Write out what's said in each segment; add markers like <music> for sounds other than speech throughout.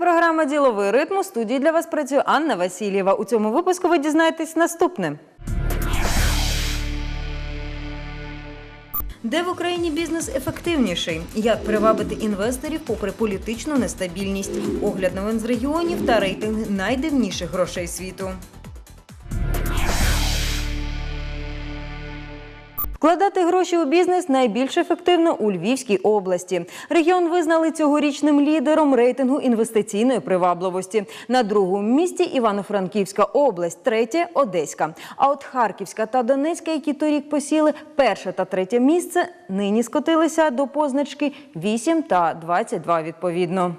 Програма Діловий ритм. У студії для вас працює Анна Васильєва. У цьому випуску ви дізнаєтесь наступне. Де в Україні бізнес ефективніший? Як привабити інвесторів попри політичну нестабільність? Огляд новин з регіонів та рейтинг найдивніших грошей світу. Вкладати гроші у бізнес найбільш ефективно у Львівській області. Регіон визнали цьогорічним лідером рейтингу інвестиційної привабливості. На другому місці Івано-Франківська область, третє Одеська. А от Харківська та Донецька, які торік посіли перше та третє місце, нині скотилися до позначки 8 та 22 відповідно.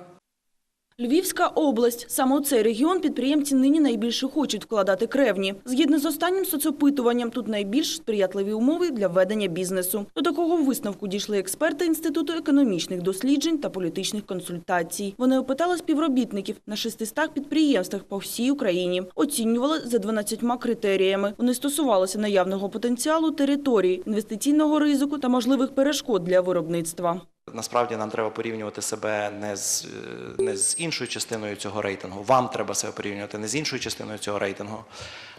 Львівська область. Саме у цей регіон підприємці нині найбільше хочуть вкладати кревні. Згідно з останнім соцопитуванням, тут найбільш сприятливі умови для ведення бізнесу. До такого висновку дійшли експерти Інституту економічних досліджень та політичних консультацій. Вони опитали співробітників на 600 підприємствах по всій Україні. Оцінювали за 12 критеріями. Вони стосувалися наявного потенціалу території, інвестиційного ризику та можливих перешкод для виробництва. Насправді нам треба порівнювати себе не з, е, не з іншою частиною цього рейтингу. Вам треба себе порівнювати не з іншою частиною цього рейтингу,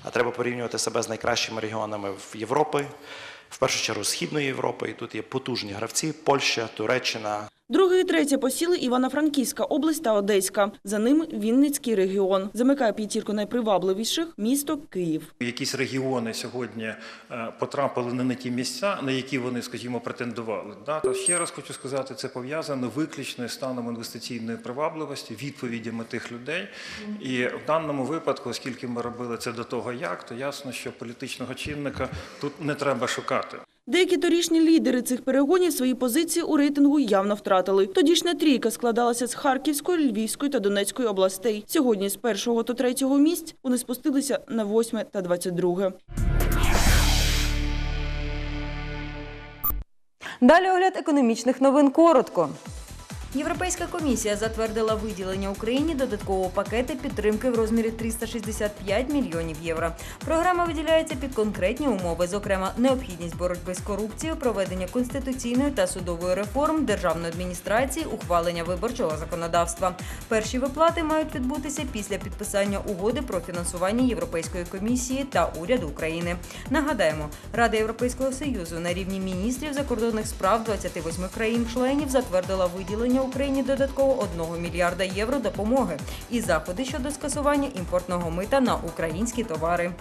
а треба порівнювати себе з найкращими регіонами в Європи, в першу чергу Східної Європи. І тут є потужні гравці: Польща, Туреччина, Друге і третє посіли Івано-Франківська область та Одеська. За ним Вінницький регіон. Замикає п'ятірку найпривабливіших місто Київ. Якісь регіони сьогодні е, потрапили не на ті місця, на які вони, скажімо, претендували. Да? Ще раз хочу сказати, це пов'язано виключно станом інвестиційної привабливості, відповідями тих людей. І в даному випадку, оскільки ми робили це до того, як, то ясно, що політичного чинника тут не треба шукати. Деякі торішні лідери цих перегонів свої позиції у рейтингу явно втратили. Тодішня трійка складалася з Харківської, Львівської та Донецької областей. Сьогодні з першого та третього місць вони спустилися на восьме та двадцять друге. Далі огляд економічних новин коротко. Європейська комісія затвердила виділення Україні додаткового пакету підтримки в розмірі 365 мільйонів євро. Програма виділяється під конкретні умови, зокрема необхідність боротьби з корупцією, проведення конституційної та судової реформ, державної адміністрації, ухвалення виборчого законодавства. Перші виплати мають відбутися після підписання угоди про фінансування Європейської комісії та уряду України. Нагадаємо, Рада Європейського союзу на рівні міністрів закордонних справ 28 країн-членів затвердила виділення Україні додатково 1 мільярда євро допомоги і заходи щодо скасування імпортного мита на українські товари.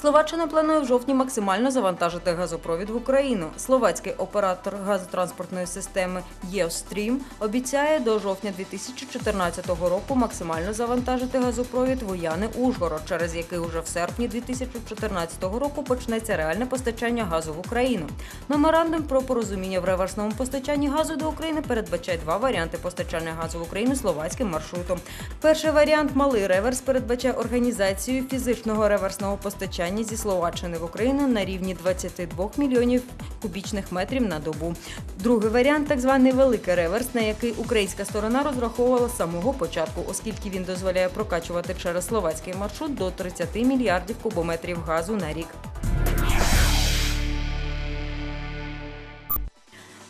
Словаччина планує в жовтні максимально завантажити газопровід в Україну. Словацький оператор газотранспортної системи «Єострім» обіцяє до жовтня 2014 року максимально завантажити газопровід Вояни Ужгород, через який уже в серпні 2014 року почнеться реальне постачання газу в Україну. Меморандум про порозуміння в реверсному постачанні газу до України передбачає два варіанти постачання газу в Україну словацьким маршрутом. Перший варіант малий реверс передбачає організацію фізичного реверсного постачання зі Словаччини в Україну на рівні 22 мільйонів кубічних метрів на добу. Другий варіант так званий великий реверс, на який українська сторона розраховувала з самого початку, оскільки він дозволяє прокачувати через словацький маршрут до 30 мільярдів кубометрів газу на рік.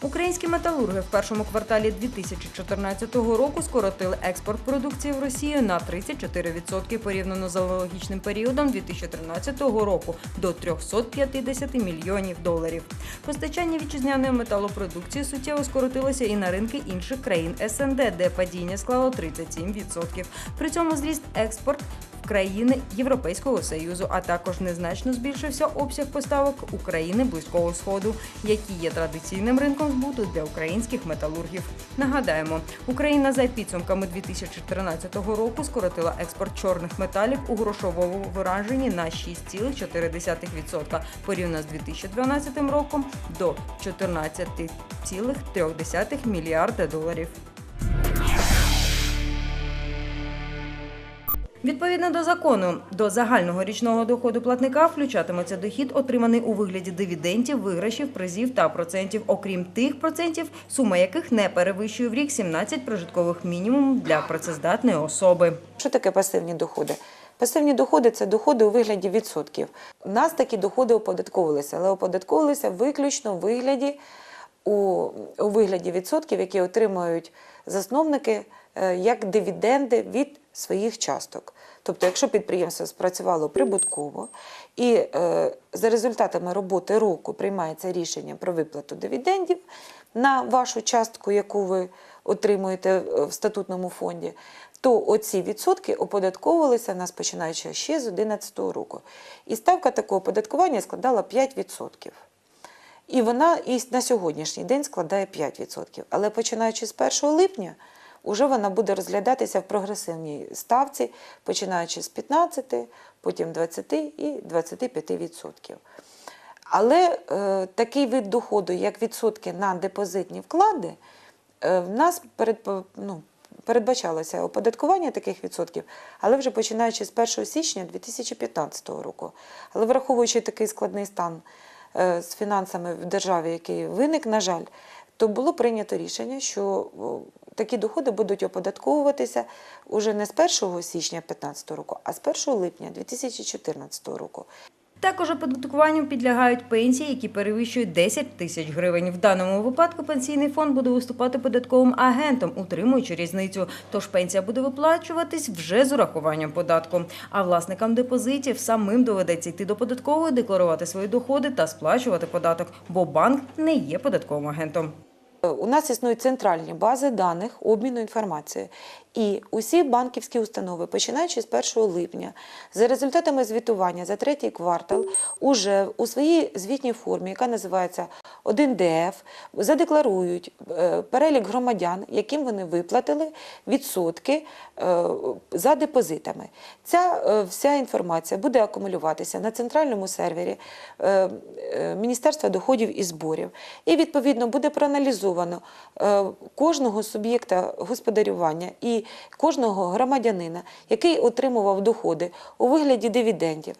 Українські металурги в першому кварталі 2014 року скоротили експорт продукції в Росію на 34% порівняно з аналогічним періодом 2013 року до 350 мільйонів доларів. Постачання вітчизняної металопродукції суттєво скоротилося і на ринки інших країн СНД, де падіння склало 37%. При цьому зріст експорт країни Європейського союзу, а також незначно збільшився обсяг поставок України Близького Сходу, які є традиційним ринком збуту для українських металургів. Нагадаємо, Україна за підсумками 2013 року скоротила експорт чорних металів у грошовому вираженні на 6,4% порівняно з 2012 роком до 14,3 мільярда доларів. Відповідно до закону, до загального річного доходу платника включатиметься дохід, отриманий у вигляді дивідендів, виграшів, призів та процентів, окрім тих процентів, сума яких не перевищує в рік 17 прожиткових мінімумів для працездатної особи. Що таке пасивні доходи? Пасивні доходи це доходи у вигляді відсотків. У нас такі доходи оподатковувалися, але оподатковувалися виключно у вигляді у, у вигляді відсотків, які отримують засновники е, як дивіденди від своїх часток. Тобто, якщо підприємство спрацювало прибутково і е, за результатами роботи року приймається рішення про виплату дивідендів на вашу частку, яку ви отримуєте е, в статутному фонді, то оці відсотки оподатковувалися нас починаючи ще з 2011 року. І ставка такого оподаткування складала 5%. І вона і на сьогоднішній день складає 5%. Але починаючи з 1 липня, уже вона буде розглядатися в прогресивній ставці, починаючи з 15, потім 20 і 25%. Але е, такий вид доходу, як відсотки на депозитні вклади, е, в нас перед, ну, передбачалося оподаткування таких відсотків, але вже починаючи з 1 січня 2015 року. Але враховуючи такий складний стан е, з фінансами в державі, який виник, на жаль, то було прийнято рішення, що такі доходи будуть оподатковуватися уже не з 1 січня 2015 року, а з 1 липня 2014 року. Також оподаткуванню підлягають пенсії, які перевищують 10 тисяч гривень. В даному випадку пенсійний фонд буде виступати податковим агентом, утримуючи різницю. Тож пенсія буде виплачуватись вже з урахуванням податку. А власникам депозитів самим доведеться йти до податкової, декларувати свої доходи та сплачувати податок, бо банк не є податковим агентом. У нас існують центральні бази даних обміну інформацією. І усі банківські установи, починаючи з 1 липня, за результатами звітування за третій квартал, уже у своїй звітній формі, яка називається 1ДФ, задекларують е, перелік громадян, яким вони виплатили відсотки е, за депозитами. Ця е, вся інформація буде акумулюватися на центральному сервері Міністерства доходів і зборів. І відповідно буде проаналізовано кожного суб'єкта господарювання і кожного громадянина, який отримував доходи у вигляді дивідендів.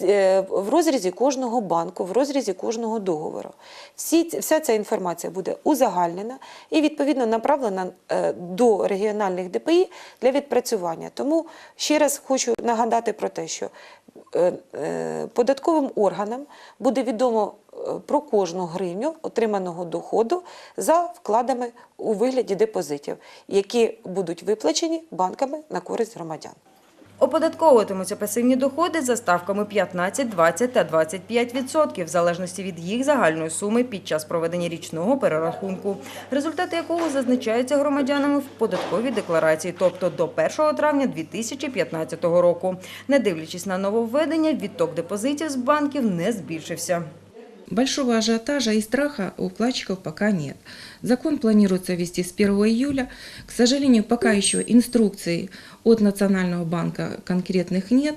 е, В розрізі кожного банку, в розрізі кожного договору. Вся ця інформація буде узагальнена і відповідно направлена е, до регіональних ДПІ для відпрацювання. Тому ще раз хочу нагадати про те, що е, податковим органам буде відомо про кожну гривню отриманого доходу за вкладами у вигляді депозитів, які будуть виплачені банками на користь громадян. Оподатковуватимуться пасивні доходи за ставками 15, 20 та 25 відсотків, в залежності від їх загальної суми під час проведення річного перерахунку, результати якого зазначаються громадянами в податковій декларації, тобто до 1 травня 2015 року. Не дивлячись на нововведення, відток депозитів з банків не збільшився. Большого ажиотажа и страха у вкладчиков пока нет. Закон планируется ввести с 1 июля. К сожалению, пока еще инструкций от Национального банка конкретных нет.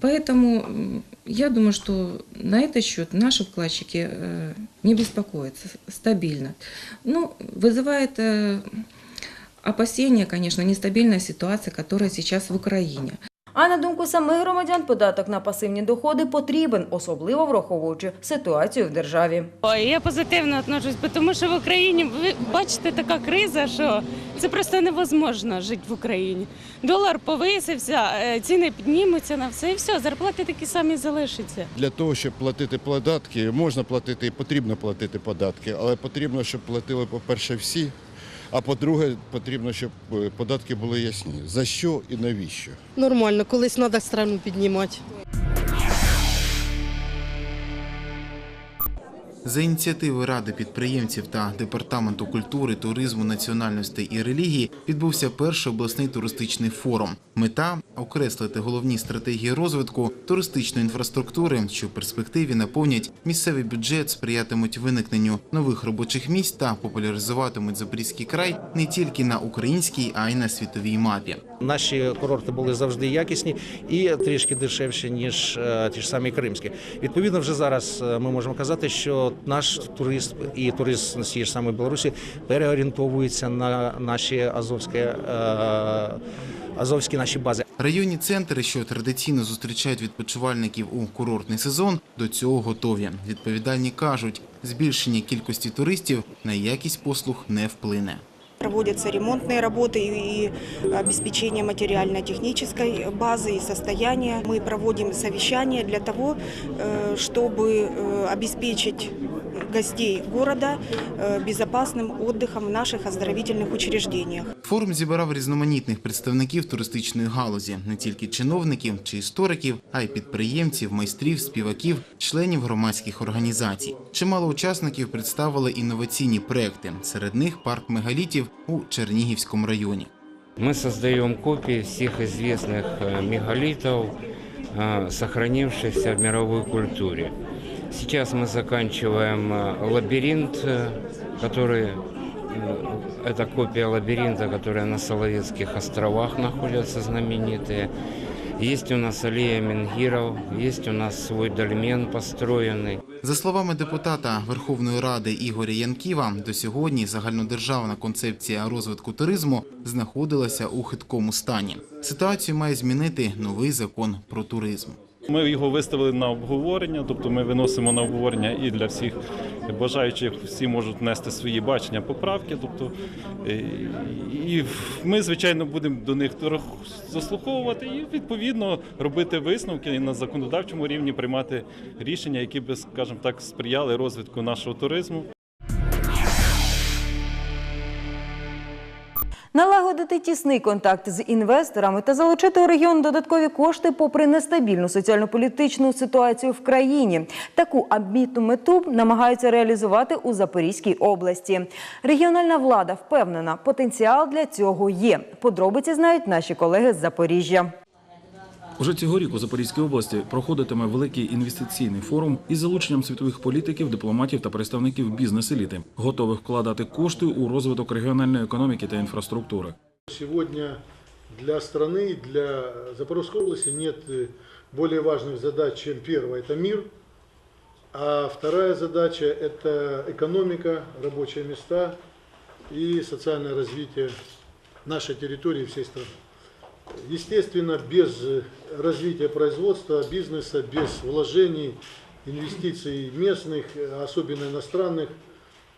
Поэтому я думаю, что на этот счет наши вкладчики э, не беспокоятся стабильно. Ну, вызывает э, опасения, конечно, нестабильная ситуация, которая сейчас в Украине. А на думку самих громадян, податок на пасивні доходи потрібен, особливо враховуючи ситуацію в державі. Я позитивно отношусь, тому що в Україні ви бачите така криза, що це просто невозможно жити в Україні. Долар повисився, е, ціни піднімуться на все і все, зарплати такі самі залишаться. Для того, щоб платити податки, можна платити і потрібно платити податки, але потрібно, щоб платили, по-перше, всі. А по-друге, потрібно, щоб е, податки були ясні. За що і навіщо? Нормально, колись треба страну піднімати. За ініціативи Ради підприємців та Департаменту культури, туризму, національностей і релігії відбувся перший обласний туристичний форум. Мета окреслити головні стратегії розвитку туристичної інфраструктури, що в перспективі наповнять місцевий бюджет, сприятимуть виникненню нових робочих місць та популяризуватимуть Запорізький край не тільки на українській, а й на світовій мапі. Наші курорти були завжди якісні і трішки дешевші ніж е, ті ж самі кримські. Відповідно, вже зараз е, ми можемо казати, що наш турист і турист з тієї ж самої Білорусі переорієнтовується на наші азовські, е, азовські наші бази. Районні центри, що традиційно зустрічають відпочивальників у курортний сезон, до цього готові. Відповідальні кажуть, збільшення кількості туристів на якість послуг не вплине. Проводятся ремонтные работы и обеспечение материально-технической базы и состояния. Мы проводим совещания для того, э, чтобы э, обеспечить гостей города э, безопасным отдыхом в наших оздоровительных учреждениях. Форум зібрав різноманітних представників туристичної галузі, не тільки чиновників чи істориків, а й підприємців, майстрів, співаків, членів громадських організацій. Чимало учасників представили інноваційні проекти, серед них парк мегалітів у Чернігівському районі. Мы создаем копии всех известных э, мегалитов, э, сохранившихся в мировой культуре. Сейчас мы заканчиваем э, лабиринт, э, который э, это копия лабиринта, которая на Соловецких островах находятся знаменитые. Есть у нас аллея Менгиров, есть у нас свой дольмен построенный. За словами депутата Верховної Ради Ігоря Янківа, до сьогодні загальнодержавна концепція розвитку туризму знаходилася у хиткому стані. Ситуацію має змінити новий закон про туризм. Ми його виставили на обговорення, тобто ми виносимо на обговорення і для всіх бажаючих всі можуть внести свої бачення, поправки. Тобто, е, і ми, звичайно, будемо до них заслуховувати і відповідно робити висновки і на законодавчому рівні приймати рішення, які би, скажімо так, сприяли розвитку нашого туризму. Налагодити тісний контакт з інвесторами та залучити у регіон додаткові кошти попри нестабільну соціально-політичну ситуацію в країні. Таку амбітну мету намагаються реалізувати у Запорізькій області. Регіональна влада впевнена, потенціал для цього є. Подробиці знають наші колеги з Запоріжжя. Уже цьогорік у Запорізькій області проходитиме великий інвестиційний форум із залученням світових політиків, дипломатів та представників бізнес-еліти, готових вкладати кошти у розвиток регіональної економіки та інфраструктури. Сегодня для страны, для Запорожской области нет э, более важных задач, чем первая – это мир, а вторая задача – это экономика, рабочие места и социальное развитие нашей территории и всей страны. Естественно, без э, развития производства, бизнеса, без вложений, инвестиций местных, а особенно иностранных,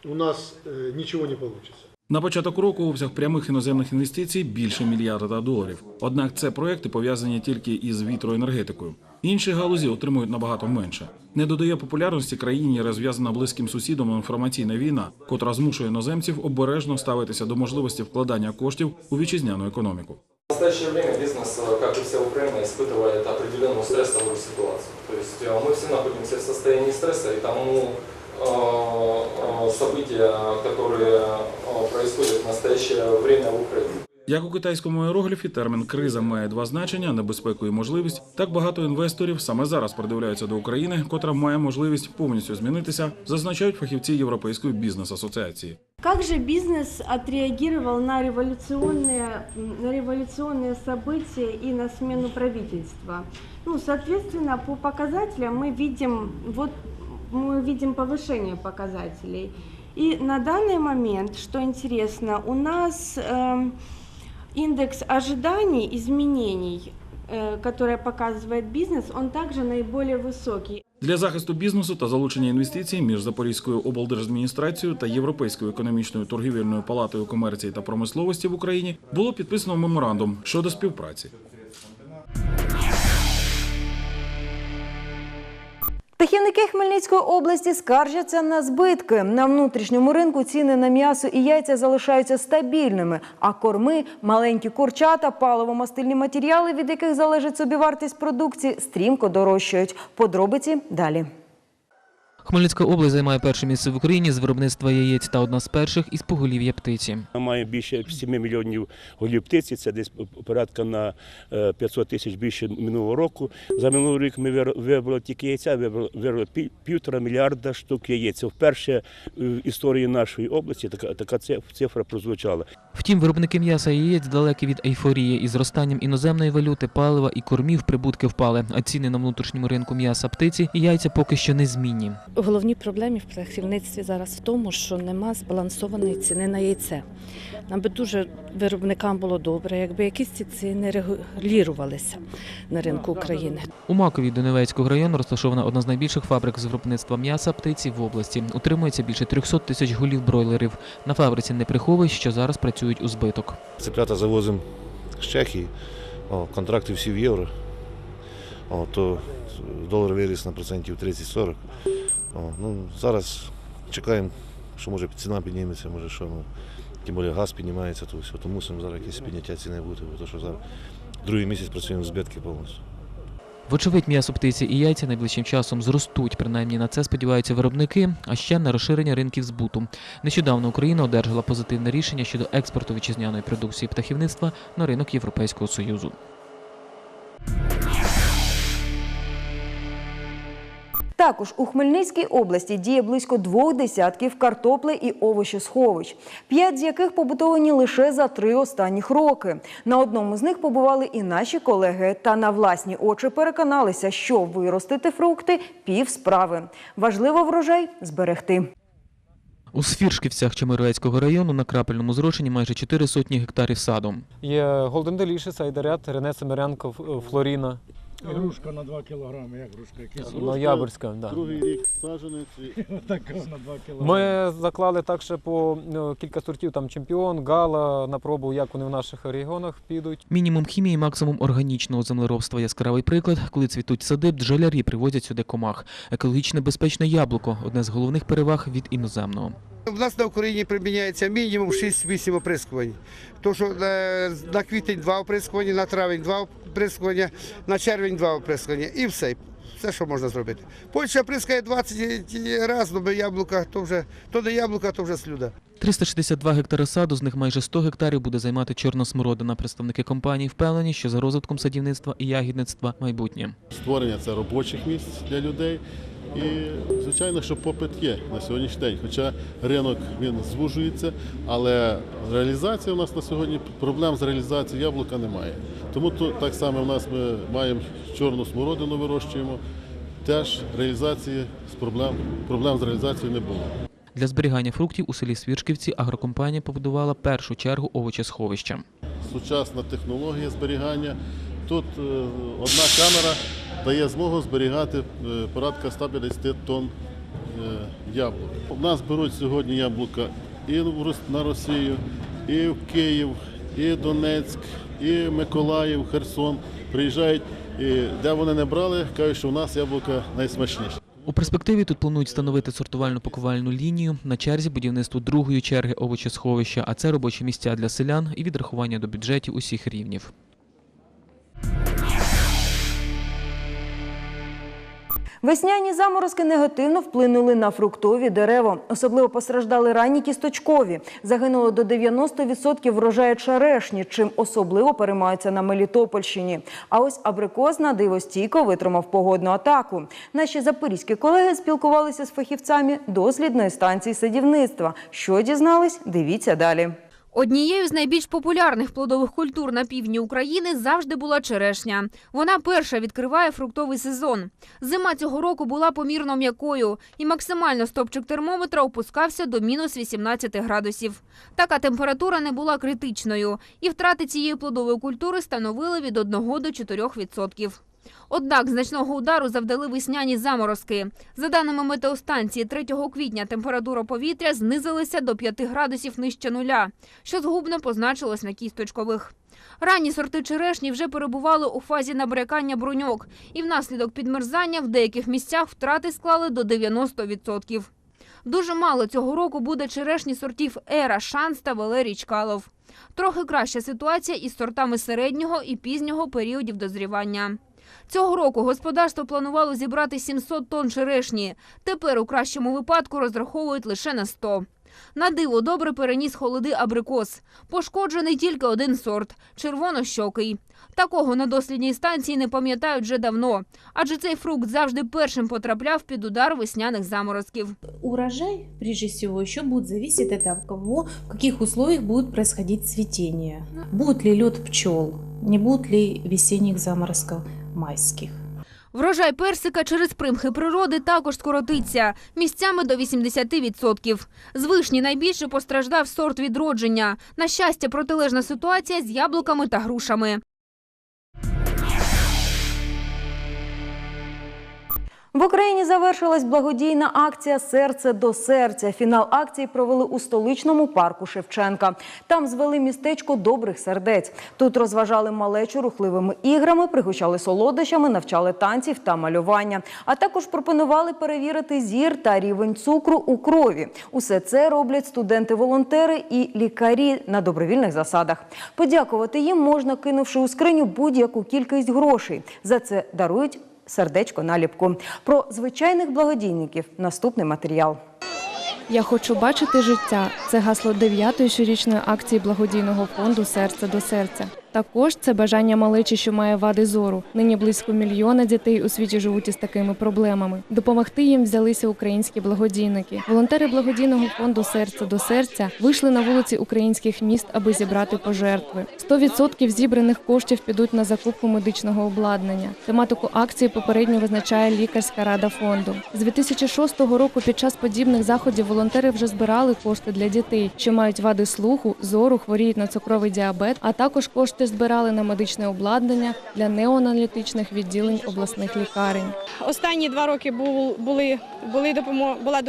у нас э, ничего не получится. На початок року обсяг прямих іноземних інвестицій більше мільярда доларів. Однак це проекти пов'язані тільки із вітроенергетикою. Інші галузі отримують набагато менше. Не додає популярності країні розв'язана близьким сусідом інформаційна війна, котра змушує іноземців обережно ставитися до можливості вкладання коштів у вітчизняну економіку. В настоящее время бизнес, э, как и вся Украина, испытывает определенную стрессовую ситуацию. То есть э, мы все находимся в состоянии стресса, и тому э, э, события, которые э, происходят в настоящее время в Украине. Як у китайському іерогліфі термін криза має два значення небезпеку і можливість. Так багато інвесторів саме зараз придивляються до України, котра має можливість повністю змінитися, зазначають фахівці Європейської бізнес-асоціації. Как же бизнес отреагировал на революционные, на революционные события и на смену правительства? Ну, соответственно, по показателям мы видим, вот мы видим повышение показателей. И на данный момент, что интересно, у нас эм, индекс ожиданий изменений, э, которые показывает бизнес, он также наиболее высокий. Для захисту бізнесу та залучення інвестицій між Запорізькою облдержадміністрацією та Європейською економічною торгівельною палатою комерції та промисловості в Україні було підписано меморандум щодо співпраці. Птахівники Хмельницької області скаржаться на збитки. На внутрішньому ринку ціни на м'ясо і яйця залишаються стабільними, а корми, маленькі курчата, паливо-мастильні матеріали, від яких залежить собівартість продукції, стрімко дорожчають. Подробиці далі. Хмельницька область займає перше місце в Україні з виробництва яєць та одна з перших із поголів'я птиці. Ми маємо більше 7 мільйонів голів птиці, це десь порядка на е, 500 тисяч більше минулого року. За минулий рік ми виробили тільки яйця, виробили півтора мільярда штук яєць. Це вперше в історії нашої області така, така циф- цифра прозвучала. Втім, виробники м'яса і яєць далекі від ейфорії. Із зростанням іноземної валюти, палива і кормів прибутки впали, а ціни на внутрішньому ринку м'яса птиці і яйця поки що незмінні. Головні проблеми в птахівництві зараз в тому, що нема збалансованої ціни на яйце. Нам би дуже виробникам було добре, якби якісь ці ціни регулювалися на ринку України. У Макові Донецького району розташована одна з найбільших фабрик з виробництва м'яса птиці в області. Утримується більше 300 тисяч голів бройлерів. На фабриці не приховують, що зараз працюють у збиток. Цеплята завозимо з Чехії, о, контракти всі в євро. О, то долар виріс на процентів 30-40. О, ну, зараз чекаємо, що може ціна підніметься, може що. Ну, тим більше газ піднімається, то все. То мусимо зараз якесь підняття ціни бути, бо то, що зараз другий місяць працюємо збитки повністю. Вочевидь, м'ясо птиці і яйця найближчим часом зростуть. Принаймні на це сподіваються виробники, а ще на розширення ринків збуту. Нещодавно Україна одержала позитивне рішення щодо експорту вітчизняної продукції птахівництва на ринок Європейського союзу. Також у Хмельницькій області діє близько двох десятків картопли і овочесховищ, п'ять з яких побудовані лише за три останніх роки. На одному з них побували і наші колеги, та на власні очі переконалися, що виростити фрукти пів справи. Важливо врожай зберегти. У Сфіршківцях Чемеровецького району на крапельному зрошенні майже 4 сотні гектарів саду. Є Golden Delicious, Айдарят, Рене Семеренко, Флоріна. Грушка на 2 кілограми, як грушка? Якісь? Ноябрьська, да. Другий рік саджанець. <laughs> Така на 2 кілограми. Ми заклали так ще по ну, кілька сортів, там чемпіон, гала, на пробу, як вони в наших регіонах підуть. Мінімум хімії, максимум органічного землеробства. Яскравий приклад, коли цвітуть сади, бджолярі привозять сюди комах. Екологічне безпечне яблуко одне з головних переваг від іноземного. У нас на Україні приміняється мінімум 6-8 оприскувань. То, що е, на квітень 2 оприскування, на травень 2 оприскування, на червень 2 оприскування і все. Все, що можна зробити. Польща прискає 20 разів, але яблука, то вже то не яблука, то вже слюда. 362 гектари саду, з них майже 100 гектарів буде займати чорна смородина. Представники компанії впевнені, що за розвитком садівництва і ягідництва майбутнє. Створення це робочих місць для людей. І, звичайно, що попит є на сьогоднішній день. Хоча ринок він звужується, але реалізація у нас на сьогодні проблем з реалізацією яблука немає. Тому тут так само в нас ми маємо чорну смородину вирощуємо. Теж реалізації з проблем, проблем з реалізацією не було. Для зберігання фруктів у селі Свіршківці агрокомпанія побудувала першу чергу овочесховища. Сучасна технологія зберігання. Тут е, одна камера дає змогу зберігати е, порядка 150 тонн е, яблук. У нас беруть сьогодні яблука і на Росію, і в Київ, і Донецьк, і Миколаїв, Херсон. Приїжджають, і де вони не брали, кажуть, що у нас яблука найсмачніші. У перспективі тут планують встановити сортувальну пакувальну лінію на черзі будівництво другої черги овочесховища, а це робочі місця для селян і відрахування до бюджетів усіх рівнів. Весняні заморозки негативно вплинули на фруктові дерева. Особливо постраждали ранні кісточкові. Загинуло до 90% врожаю черешні, чим особливо переймаються на Мелітопольщині. А ось абрикос на диво стійко витримав погодну атаку. Наші запорізькі колеги спілкувалися з фахівцями дослідної станції садівництва. Що дізнались? Дивіться далі. Однією з найбільш популярних плодових культур на півдні України завжди була черешня. Вона перша відкриває фруктовий сезон. Зима цього року була помірно м'якою, і максимально стопчик термометра опускався до мінус 18 градусів. Така температура не була критичною, і втрати цієї плодової культури становили від 1 до 4 відсотків. Однак значного удару завдали весняні заморозки. За даними метеостанції, 3 квітня температура повітря знизилася до 5 градусів нижче нуля, що згубно позначилось на кісточкових. Ранні сорти черешні вже перебували у фазі набрякання бруньок, і внаслідок підмерзання в деяких місцях втрати склали до 90%. Дуже мало цього року буде черешні сортів Ера, Шанс та Валерій Чкалов. Трохи краща ситуація із сортами середнього і пізнього періодів дозрівання. Цього року господарство планувало зібрати 700 тонн черешні. Тепер у кращому випадку розраховують лише на 100. На диво добре переніс холоди абрикос. Пошкоджений тільки один сорт – червонощокий. Такого на дослідній станції не пам'ятають вже давно, адже цей фрукт завжди першим потрапляв під удар весняних заморозків. Урожай, прежде всего, еще будет зависеть от того, в каких условиях будет происходить цветение. Будет ли лед пчел, не будет ли весенних заморозков майских. Врожай персика через примхи природи також скоротиться місцями до 80%. З вишні найбільше постраждав сорт відродження. На щастя, протилежна ситуація з яблуками та грушами. В Україні завершилась благодійна акція Серце до серця. Фінал акції провели у столичному парку Шевченка. Там звели містечко добрих сердець. Тут розважали малечу рухливими іграми, пригощали солодощами, навчали танців та малювання. А також пропонували перевірити зір та рівень цукру у крові. Усе це роблять студенти-волонтери і лікарі на добровільних засадах. Подякувати їм можна, кинувши у скриню будь-яку кількість грошей. За це дарують сердечко наліпку. Про звичайних благодійників наступний матеріал. Я хочу бачити життя. Це гасло дев'ятої щорічної акції благодійного фонду Серце до серця. Також це бажання малечі, що має вади зору. Нині близько мільйона дітей у світі живуть із такими проблемами. Допомогти їм взялися українські благодійники. Волонтери благодійного фонду Серце до серця вийшли на вулиці українських міст, аби зібрати пожертви. 100% зібраних коштів підуть на закупку медичного обладнання. Тематику акції попередньо визначає лікарська рада фонду. З 2006 року під час подібних заходів волонтери вже збирали кошти для дітей, що мають вади слуху, зору, хворіють на цукровий діабет, а також кошти збирали на медичне обладнання для неоаналітичних відділень обласних лікарень. Останні два роки були, були, була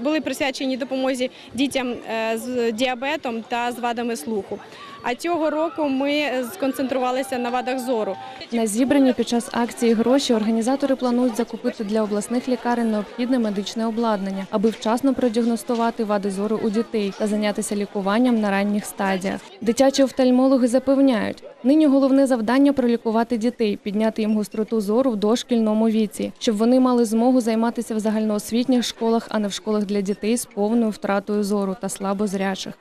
були присвячені допомозі дітям е, з діабетом та з вадами слуху. А цього року ми сконцентрувалися на вадах зору. На зібрані під час акції гроші організатори планують закупити для обласних лікарень необхідне медичне обладнання, аби вчасно продіагностувати вади зору у дітей та зайнятися лікуванням на ранніх стадіях. Дитячі офтальмологи запевняють, нині головне завдання пролікувати дітей, підняти їм гостроту зору в дошкільному віці, щоб вони мали змогу займатися в загальноосвітніх школах, а не в школах для дітей з повною втратою зору та слабозрячих.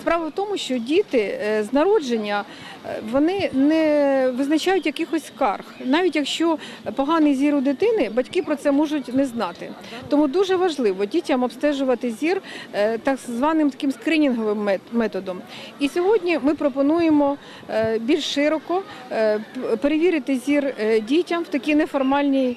Справа в тому, що діти е, з народження е, вони не визначають якихось скарг, навіть якщо поганий зір у дитини, батьки про це можуть не знати. Тому дуже важливо дітям обстежувати зір е, так званим таким скринінговим методом. І сьогодні ми пропонуємо е, більш широко перевірити зір дітям в такій неформальній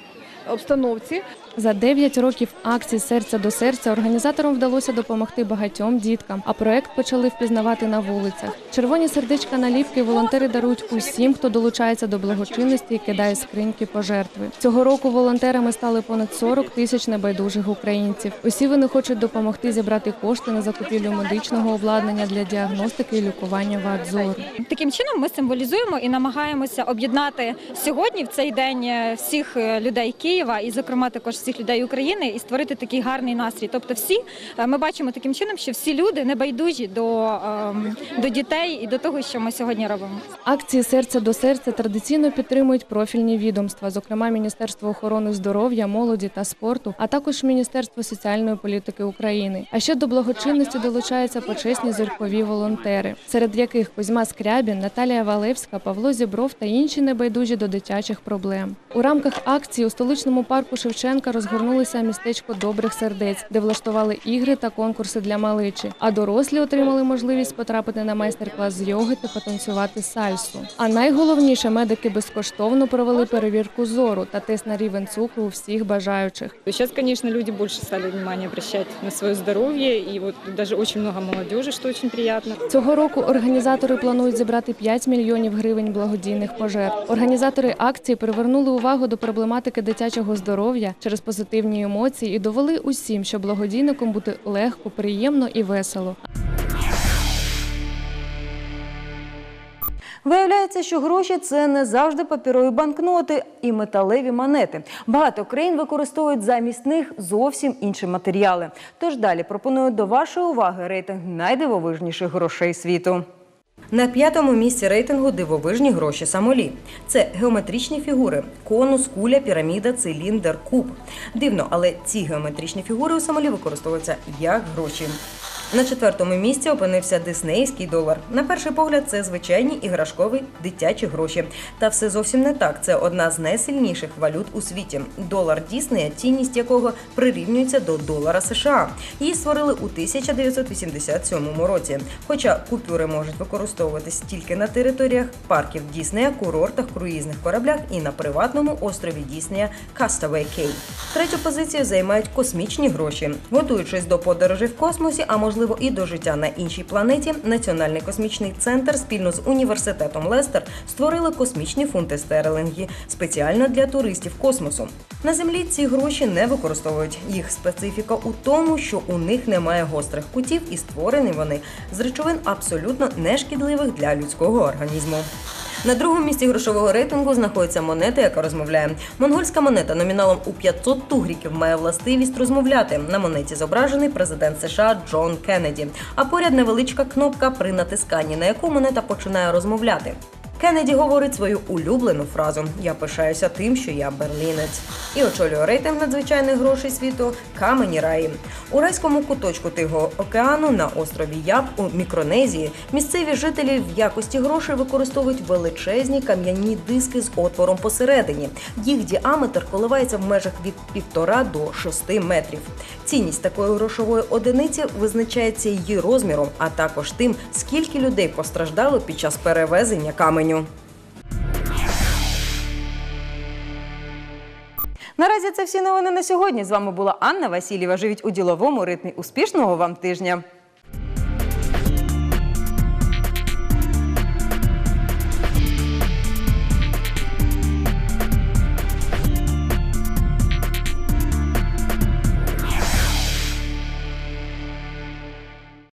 обстановці. За 9 років акцій серця до серця організаторам вдалося допомогти багатьом діткам, а проект почали впізнавати на вулицях. Червоні сердечка наліпки волонтери дарують усім, хто долучається до благочинності і кидає скриньки пожертви. Цього року волонтерами стали понад 40 тисяч небайдужих українців. Усі вони хочуть допомогти зібрати кошти на закупівлю медичного обладнання для діагностики і лікування вад зору. Таким чином ми символізуємо і намагаємося об'єднати сьогодні в цей день е, всіх е, людей Києва і, зокрема, також всіх людей України і створити такий гарний настрій. Тобто, всі е, ми бачимо таким чином, що всі люди не байдужі до, ем, до дітей і до того, що ми сьогодні робимо. Акції серця до серця традиційно підтримують профільні відомства, зокрема Міністерство охорони здоров'я, молоді та спорту, а також Міністерство соціальної політики України. А ще до благочинності долучаються почесні зіркові волонтери, серед яких Кузьма Скрябін, Наталія Валевська, Павло Зібров та інші небайдужі до дитячих проблем. У рамках акції у столичному парку Шевченка розгорнулося містечко добрих сердець, де влаштували ігри та конкурси для малечі. А дорослі отримали можливість потрапити на майстер-клас з йоги та потанцювати сальсу. А найголовніше, медики безкоштовно провели перевірку зору та тест на рівень цукру у всіх бажаючих. Сейчас, конечно, люди больше стали внимание обращать на свое здоровье, и вот даже очень много молодежи, что очень приятно. Цього року організатори планують зібрати 5 мільйонів гривень благодійних пожертв. Організатори акції привернули увагу до проблематики дитячого здоров'я через позитивні емоції і довели усім, що благодійником бути легко, приємно і весело. Виявляється, що гроші це не завжди паперові банкноти і металеві монети. Багато країн використовують замість них зовсім інші матеріали. Тож далі пропоную до вашої уваги рейтинг найдивовижніших грошей світу. На п'ятому місці рейтингу дивовижні гроші самолі. Це геометричні фігури: конус, куля, піраміда, циліндр, куб. Дивно, але ці геометричні фігури у самолі використовуються як гроші. На четвертому місці опинився диснеївський долар. На перший погляд, це звичайні іграшкові дитячі гроші. Та все зовсім не так. Це одна з найсильніших валют у світі. Долар Діснея, цінність якого прирівнюється до долара США. Її створили у 1987 році. Хоча купюри можуть використовуватись тільки на територіях парків Діснея, курортах, круїзних кораблях і на приватному острові Діснея Castaway Cay. Третю позицію займають космічні гроші. Готуючись до подорожей в космосі, а можливо можливо, і до життя на іншій планеті, Національний космічний центр спільно з університетом Лестер створили космічні фунти стерлинги спеціально для туристів космосу. На землі ці гроші не використовують. Їх специфіка у тому, що у них немає гострих кутів і створені вони з речовин абсолютно нешкідливих для людського організму. На другому місці грошового рейтингу знаходиться монета, яка розмовляє. Монгольська монета номіналом у 500 тугріків має властивість розмовляти. На монеті зображений президент США Джон Кеннеді. А поряд невеличка кнопка при натисканні, на яку монета починає розмовляти. Кеннеді говорить свою улюблену фразу Я пишаюся тим, що я берлінець. І очолює рейтинг надзвичайних грошей світу камені раї. У райському куточку Тихого океану на острові Яб у Мікронезії місцеві жителі в якості грошей використовують величезні кам'яні диски з отвором посередині. Їх діаметр коливається в межах від півтора до шести метрів. Цінність такої грошової одиниці визначається її розміром, а також тим, скільки людей постраждало під час перевезення каменю. Наразі це всі новини на сьогодні. З вами була Анна Васильєва. Живіть у діловому ритмі. Успішного вам тижня!